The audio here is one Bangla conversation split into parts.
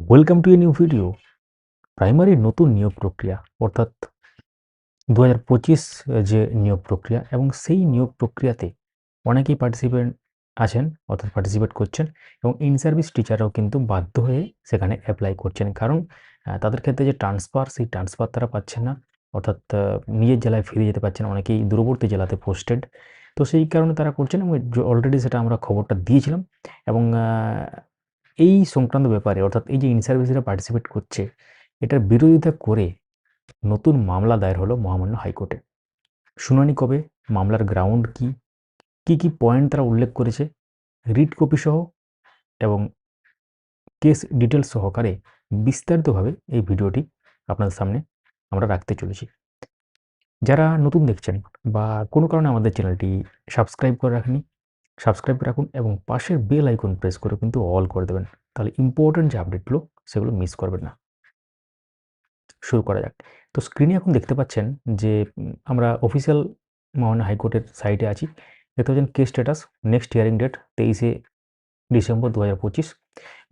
Welcome to a new video primary নতুন নিয়োগ প্রক্রিয়া, অর্থাৎ দু হাজার পঁচিশ যে নিয়োগ প্রক্রিয়া এবং সেই নিয়োগ প্রক্রিয়াতে অনেকেই পার্টিসিপেন্ট আছেন, অর্থাৎ পার্টিসিপেট করছেন এবং ইন সার্ভিস টিচাররাও কিন্তু বাধ্য হয়ে সেখানে অ্যাপ্লাই করছেন। কারণ তাদের ক্ষেত্রে যে ট্রান্সফার সেই ট্রান্সফার তারা পাচ্ছেন না, অর্থাৎ নিজের জেলায় ফিরে যেতে পারছেন অনেকেই দূরবর্তী জেলাতে পোস্টেড তো সেই কারণে তারা করছেন এবং অলরেডি সেটা আমরা খবরটা দিয়েছিলাম এবং এই সংক্রান্ত ব্যাপারে, অর্থাৎ এই যে ইন সার্ভিসরা পার্টিসিপেট করছে, এটার বিরোধিতা করে নতুন মামলা দায়ের হলো মহামান্য হাইকোর্টে। শুনানি কবে? মামলার গ্রাউন্ড কি? কি কি পয়েন্ট তারা উল্লেখ করেছে? রিট কপি সহ এবং কেস ডিটেলস সহকারে বিস্তারিতভাবে এই ভিডিওটি আপনাদের সামনে আমরা রাখতে চলেছি। যারা নতুন দেখছেন বা কোনো কারণে আমাদের চ্যানেলটি সাবস্ক্রাইব করে রাখেনি সাবস্ক্রাইব রাখুন এবং পাশের বেল আইকন প্রেস করে কিন্তু অল করে দেবেন। তাহলে ইম্পর্টেন্ট যে আপডেটগুলো, সেগুলো মিস করবেন না। শুরু করা যাক। তো স্ক্রিনে এখন দেখতে পাচ্ছেন যে আমরা অফিসিয়াল মহামান্য হাইকোর্টের সাইটে আছি। দেখতে পাচ্ছেন case status next hearing date তেইশে ডিসেম্বর দু হাজার পঁচিশ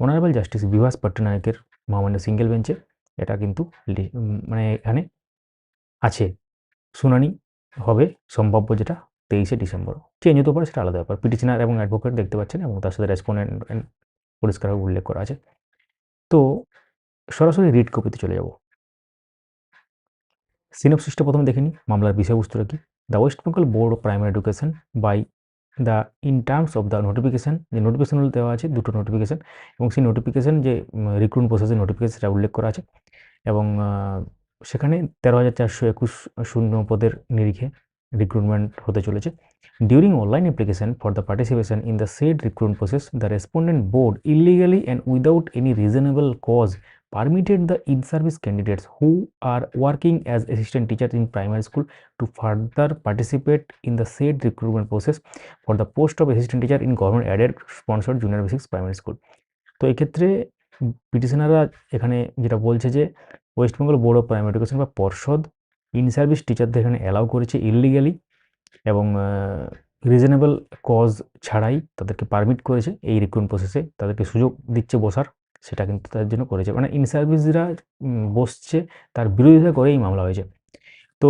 অনারেবল জাস্টিস বিভাস পট্টনায়কের মহামান্য সিঙ্গেল বেঞ্চে এটা কিন্তু মানে এখানে আছে। শুনানি হবে, সম্ভাব্য যেটা তেইশে ডিসেম্বর। চেঞ্জ হতে পারে সেটা আলাদা ব্যাপার। পিটিশনার এবং অ্যাডভোকেট দেখতে পাচ্ছেন এবং তার সাথে রেসপন্ডেন্ট পরিষ্কারভাবে উল্লেখ করা আছে। তো সরাসরি রিড কপিতে চলে যাব। সিনোপসিসটা প্রথমে দেখে নিই। মামলার বিষয়বস্তুটা কি? The West Bengal board of primary education by the in terms of the notification যে নোটিফিকেশান দেওয়া আছে, দুটো নোটিফিকেশান এবং সেই নোটিফিকেশান যে রিক্রুট প্রসেসের নোটিফিকেশন সেটা উল্লেখ করা আছে। এবং সেখানে তেরো হাজার চারশো একুশ শূন্য পদের নিরিখে রিক্রুটমেন্ট হতে চলেছে। During online application for the participation in the said recruitment process the respondent board illegally and without any reasonable cause permitted the in service candidates who are working as assistant teacher in primary school to further participate in the said recruitment process for the post of assistant teacher in government aided sponsored junior basics primary school তো এক্ষেত্রে পিটিশনাররা এখানে যেটা বলছে যে West Bengal board of primary education বা পর্ষদ ইন সার্ভিস টিচারদের এখানে অ্যালাউ করেছে ইলিগালি এবং রিজনেবল কজ ছাড়াই তাদেরকে পারমিট করেছে এই রিক্রুটমেন্ট প্রসেসে তাদেরকে সুযোগ দিচ্ছে বসার, সেটা কিন্তু তাদের জন্য করেছে। মানে ইন সার্ভিসরা বসছে, তার বিরোধিতা করেই মামলা হয়েছে। তো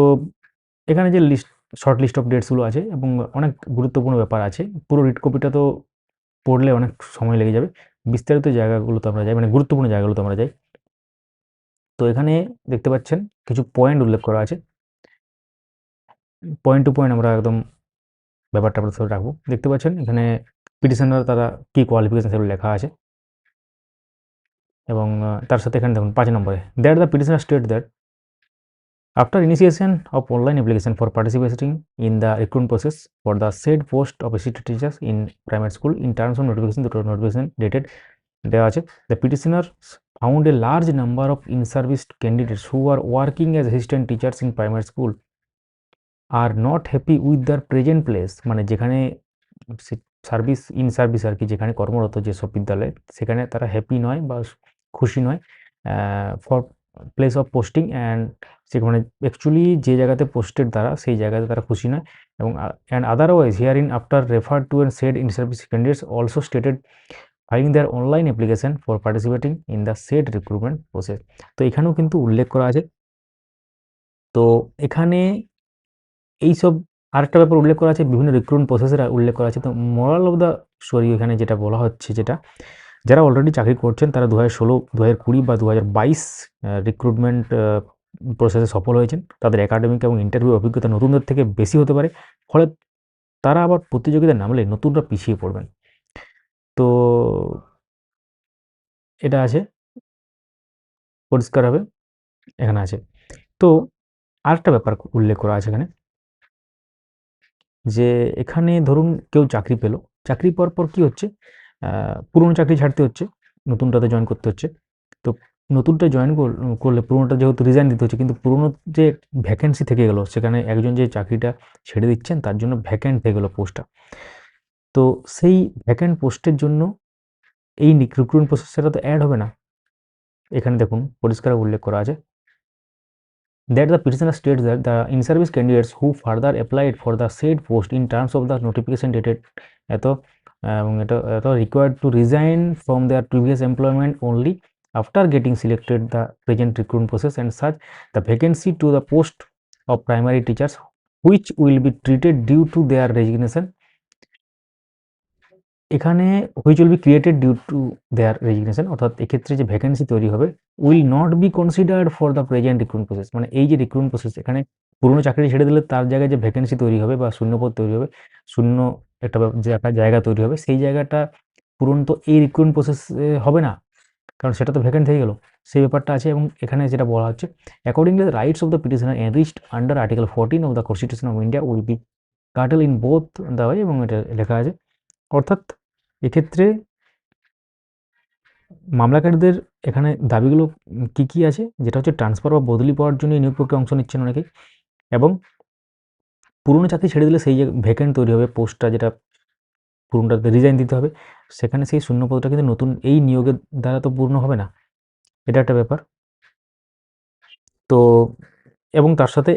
এখানে যে লিস্ট শর্ট লিস্ট অফ ডেটসগুলো আছে এবং অনেক গুরুত্বপূর্ণ ব্যাপার আছে, পুরো রিট কপিটা তো পড়লে অনেক সময় লেগে যাবে। বিস্তারিত জায়গাগুলো তো আমরা যাই মানে গুরুত্বপূর্ণ জায়গাগুলোতে আমরা যাই। তো এখানে দেখতে পাচ্ছেন কিছু পয়েন্ট উল্লেখ করা আছে। পয়েন্ট টু পয়েন্ট আমরা একদম ব্যাপারটা আমরা ধরে রাখব। দেখতে পাচ্ছেন এখানে পিটিশনার তারা কী কোয়ালিফিকেশন সেগুলো লেখা আছে। এবং তার সাথে এখানে দেখুন পাঁচ নম্বরে that the petitioner state that after initiation of online application for participating in the recruitment process for the said post of assistant teachers in primary school in terms of notification দুটো নোটিফিকেশন ডেটেড দেওয়া আছে। The petitioner found a large number of in-service candidates who are working as assistant teachers in primary school, are not happy with their present place মানে যেখানে সার্ভিস ইন সার্ভিস আর কি যেখানে কর্মরত যেসব বিদ্যালয়ে, সেখানে তারা হ্যাপি নয় বা খুশি নয় for place of posting and সেখানে অ্যাকচুয়ালি যে জায়গাতে পোস্টেড তারা, সেই জায়গাতে তারা খুশি নয় এবং and otherwise here in after refer to and said in service candidates also stated filing their online application for participating in the said recruitment process তো এখানেও কিন্তু উল্লেখ করা আছে। তো এখানে এইসব আরেকটা ব্যাপার উল্লেখ করা আছে, বিভিন্ন রিক্রুটমেন্ট প্রসেসের উল্লেখ করা আছে। তো মোরাল অফ দ্য স্টোরি এখানে যেটা বলা হচ্ছে যেটা, যারা অলরেডি চাকরি করছেন তারা দু হাজার ষোলো দু হাজার কুড়ি বা দু হাজার বাইশ রিক্রুটমেন্ট প্রসেসে সফল হয়েছেন। তাদের একাডেমিক এবং ইন্টারভিউ অভিজ্ঞতা নতুনদের থেকে বেশি হতে পারে। ফলে তারা আবার প্রতিযোগিতায় নামলে নতুনরা পিছিয়ে পড়বেন। তো এটা আছে। পরিষ্কারভাবে এখানে আছে। তো আরেকটা ব্যাপার উল্লেখ করা আছে এখানে। যে এখানে ধরুন কেউ চাকরি পেল। চাকরি পাওয়ার পর কী হচ্ছে? পুরনো চাকরি ছাড়তে হচ্ছে। নতুনটাতে জয়েন করতে হচ্ছে। তো নতুনটা জয়েন করলে পুরোনোটা যেহেতু রিজাইন দিতে হচ্ছে, কিন্তু পুরোনো যে ভ্যাকেন্সি থেকে গেলো, সেখানে একজন যে চাকরিটা ছেড়ে দিচ্ছেন, তার জন্য ভ্যাকেন্ট হয়ে গেলো পোস্টটা তো সেই ভ্যাকেন্ট পোস্টের জন্য এই রিক্রুটমেন্ট প্রসেস সেটা তো অ্যাড হবে না। এখানে দেখুন, পরিষ্কার উল্লেখ করা আছে। That the petitioner state that the in service candidates who further applied for the set post in terms of the notification dated এত, এবং এটা এত required to resign from their previous employment only after getting selected the present recruitment process and such the vacancy to the post of primary teachers which will be treated due to their resignation এখানে which will be created due to their resignation অর্থাৎ এক্ষেত্রে যে ভ্যাকেন্সি তৈরি হবে will not be considered for the present recruitment process মানে এই যে রিক্রুটমেন্ট প্রসেস এখানে পুরনো চাকরি ছেড়ে দিলে তার জায়গায় যে ভ্যাকেন্সি তৈরি হবে বা শূন্যপদ তৈরি হবে, শূন্য একটা যে একটা জায়গা তৈরি হবে, সেই জায়গাটা পূরণ তো এই রিক্রুটমেন্ট প্রসেস হবে না। কারণ সেটা তো ভ্যাকেন্ট হয়ে গেল। সেই ব্যাপারটা আছে এবং এখানে যেটা বলা হচ্ছে accordingly rights of the petitioner enriched under article fourteen of the constitution of India will be curtailed in both the এবং এটা লেখা আছে। অর্থাৎ এক্ষেত্রে মামলাকারীদের এখানে দাবিগুলো কি, কি আছে? যেটা হচ্ছে ট্রান্সফার বা বদলি পাওয়ার জন্য নিয়োগ প্রক্রিয়ায় অংশ নিচ্ছেন অনেকেই এবং পুরনো চাকরি ছেড়ে দিলে সেই যে ভ্যাকেন্ট তৈরি হবে পোস্টটা যেটা পুরনোটাতে রিজাইন দিতে হবে সেখানে সেই শূন্য পদটা কিন্তু নতুন এই নিয়োগের দ্বারা তো পূর্ণ হবে না এটা একটা ব্যাপার তো এবং তার সাথে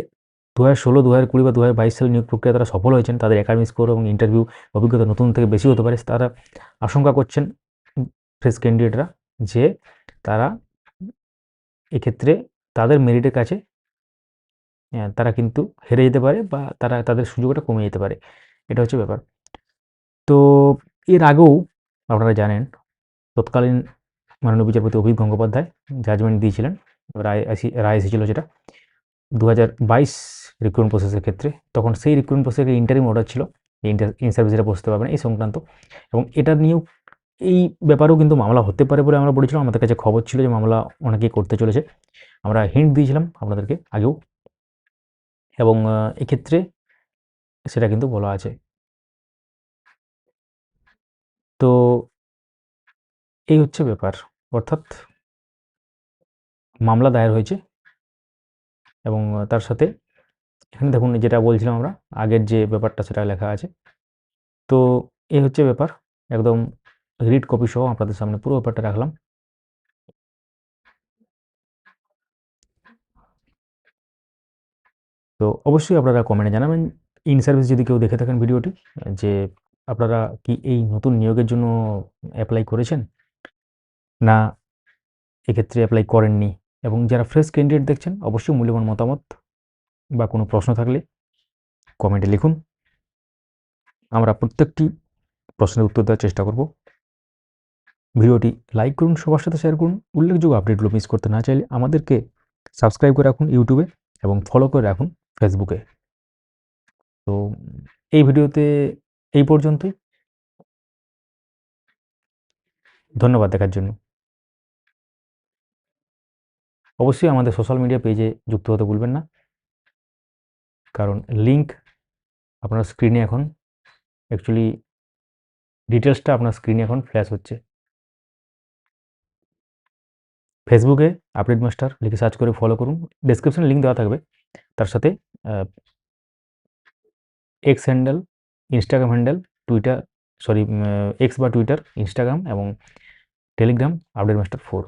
দু হাজার ষোলো দু হাজার কুড়ি বা দু হাজার বাইশ সালে নিয়োগ প্রক্রিয়া তারা সফল হয়েছেন তাদের একাডেমিক স্কোর এবং ইন্টারভিউ অভিজ্ঞতা নতুন থেকে বেশি হতে পারে তারা আশঙ্কা করছেন ফ্রেশ ক্যান্ডিডেটরা যে তারা এক্ষেত্রে তাদের মেরিটের কাছে আহ, তারা কিন্তু হেরে যেতে পারে বা তারা তাদের সুযোগটা কমে যেতে পারে। এটা হচ্ছে ব্যাপার। তো এর আগেও আপনারা জানেন তৎকালীন মাননীয় বিচারপতি অভিক গঙ্গোপাধ্যায় জাজমেন্ট দিয়েছিলেন রায় রায় এসেছিল যেটা দু হাজার বাইশ রিক্রুটমেন্ট প্রসেসের ক্ষেত্রে, তখন সেই রিক্রুটমেন্ট প্রসেসের ইন্টারিম অর্ডার ছিল ইন সার্ভিসেরা বসতে পারবেন এই সংক্রান্ত। এবং এটা নিয়েও এই ব্যাপারেও কিন্তু মামলা হতে পারে বলে আমরা বলেছিলাম, আমাদের কাছে খবর ছিল যে মামলা অনেকেই করতে চলেছে। আমরা হিন্ট দিয়েছিলাম আপনাদেরকে আগেও। এবং এক্ষেত্রে সেটা কিন্তু বলা আছে। তো এই হচ্ছে ব্যাপার। অর্থাৎ মামলা দায়ের হয়েছে। এবং তার সাথে এখানে দেখুন, যেটা বলছিলাম আমরা, আগের যে ব্যাপারটা সেটা লেখা আছে। তো এই হচ্ছে ব্যাপার, একদম রিড কপি সহ আপনাদের সামনে পুরো ব্যাপারটা রাখলাম। তো অবশ্যই আপনারা কমেন্টে জানাবেন ইন সার্ভিস যদি কেউ দেখে থাকেন ভিডিওটি যে আপনারা কি এই নতুন নিয়োগের জন্য অ্যাপ্লাই করেছেন? না, এক্ষেত্রে অ্যাপ্লাই করেননি। এবং যারা ফ্রেশ ক্যান্ডিডেট দেখছেন, অবশ্যই মূল্যবান মতামত বা কোনো প্রশ্ন থাকলে কমেন্টে লিখুন। আমরা প্রত্যেকটি প্রশ্নের উত্তর দেওয়ার চেষ্টা করব। ভিডিওটি লাইক করুন, সবার সাথে শেয়ার করুন। উল্লেখযোগ্য আপডেটগুলো মিস করতে না চাইলে আমাদেরকে সাবস্ক্রাইব করে রাখুন ইউটিউবে এবং ফলো করে রাখুন ফেসবুকে তো এই ভিডিওতে এই পর্যন্তই। ধন্যবাদ দেখার জন্য। অবশ্যই আমাদের সোশ্যাল মিডিয়া পেজে যুক্ত হতে ভুলবেন না। কারণ লিংক আপনার স্ক্রিনে এখন অ্যাকচুয়ালি ডিটেলসটা আপনার স্ক্রিনে এখন ফ্ল্যাশ হচ্ছে। ফেসবুকে আপডেট মাস্টার লিখে সার্চ করে ফলো করুন। ডেসক্রিপশনে লিঙ্ক দেওয়া থাকবে। তার সাথে X handle Instagram handle Twitter sorry X বা টুইটার ইনস্টাগ্রাম এবং টেলিগ্রাম আপডেট মাস্টার ফোর